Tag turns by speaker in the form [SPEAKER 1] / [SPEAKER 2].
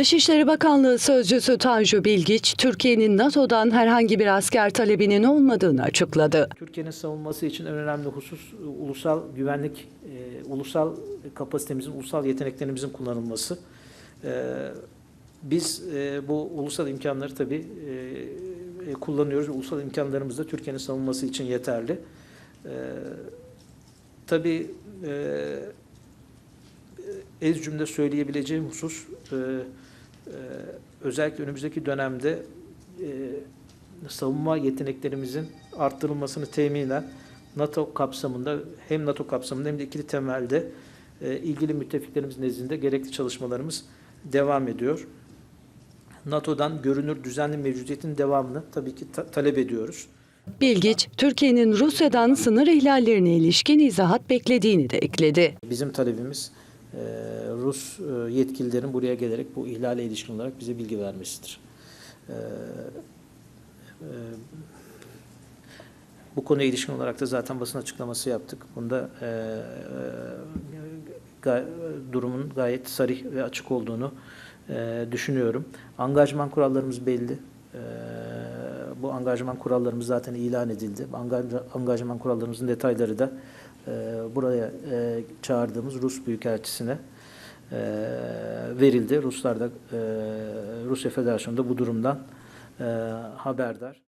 [SPEAKER 1] Dışişleri Bakanlığı Sözcüsü Tanju Bilgiç, Türkiye'nin NATO'dan herhangi bir asker talebinin olmadığını açıkladı.
[SPEAKER 2] Türkiye'nin savunması için en önemli husus e, ulusal güvenlik, e, ulusal kapasitemizin, ulusal yeteneklerimizin kullanılması. E, biz bu ulusal imkanları tabii kullanıyoruz. Ulusal imkanlarımız da Türkiye'nin savunması için yeterli. E, tabii ez cümle söyleyebileceğim husus e, e, özellikle önümüzdeki dönemde e, savunma yeteneklerimizin arttırılmasını teminen NATO kapsamında hem NATO kapsamında hem de ikili temelde e, ilgili müttefiklerimiz nezdinde gerekli çalışmalarımız devam ediyor. NATO'dan görünür düzenli mevcudiyetin devamını tabii ki ta- talep ediyoruz.
[SPEAKER 1] Bilgiç, Türkiye'nin Rusya'dan sınır ihlallerine ilişkin izahat beklediğini de ekledi.
[SPEAKER 2] Bizim talebimiz Rus e, yetkililerin buraya gelerek bu ihlale ilişkin olarak bize bilgi vermesidir. E, e, bu konuya ilişkin olarak da zaten basın açıklaması yaptık. Bunda e, durumun gayet sarih ve açık olduğunu düşünüyorum. Angajman kurallarımız belli. Bu angajman kurallarımız zaten ilan edildi. Angaj- Angajman kurallarımızın detayları da e, buraya e, çağırdığımız Rus Büyükelçisi'ne e, verildi. Ruslar da e, Rusya Federasyonu da bu durumdan e, haberdar.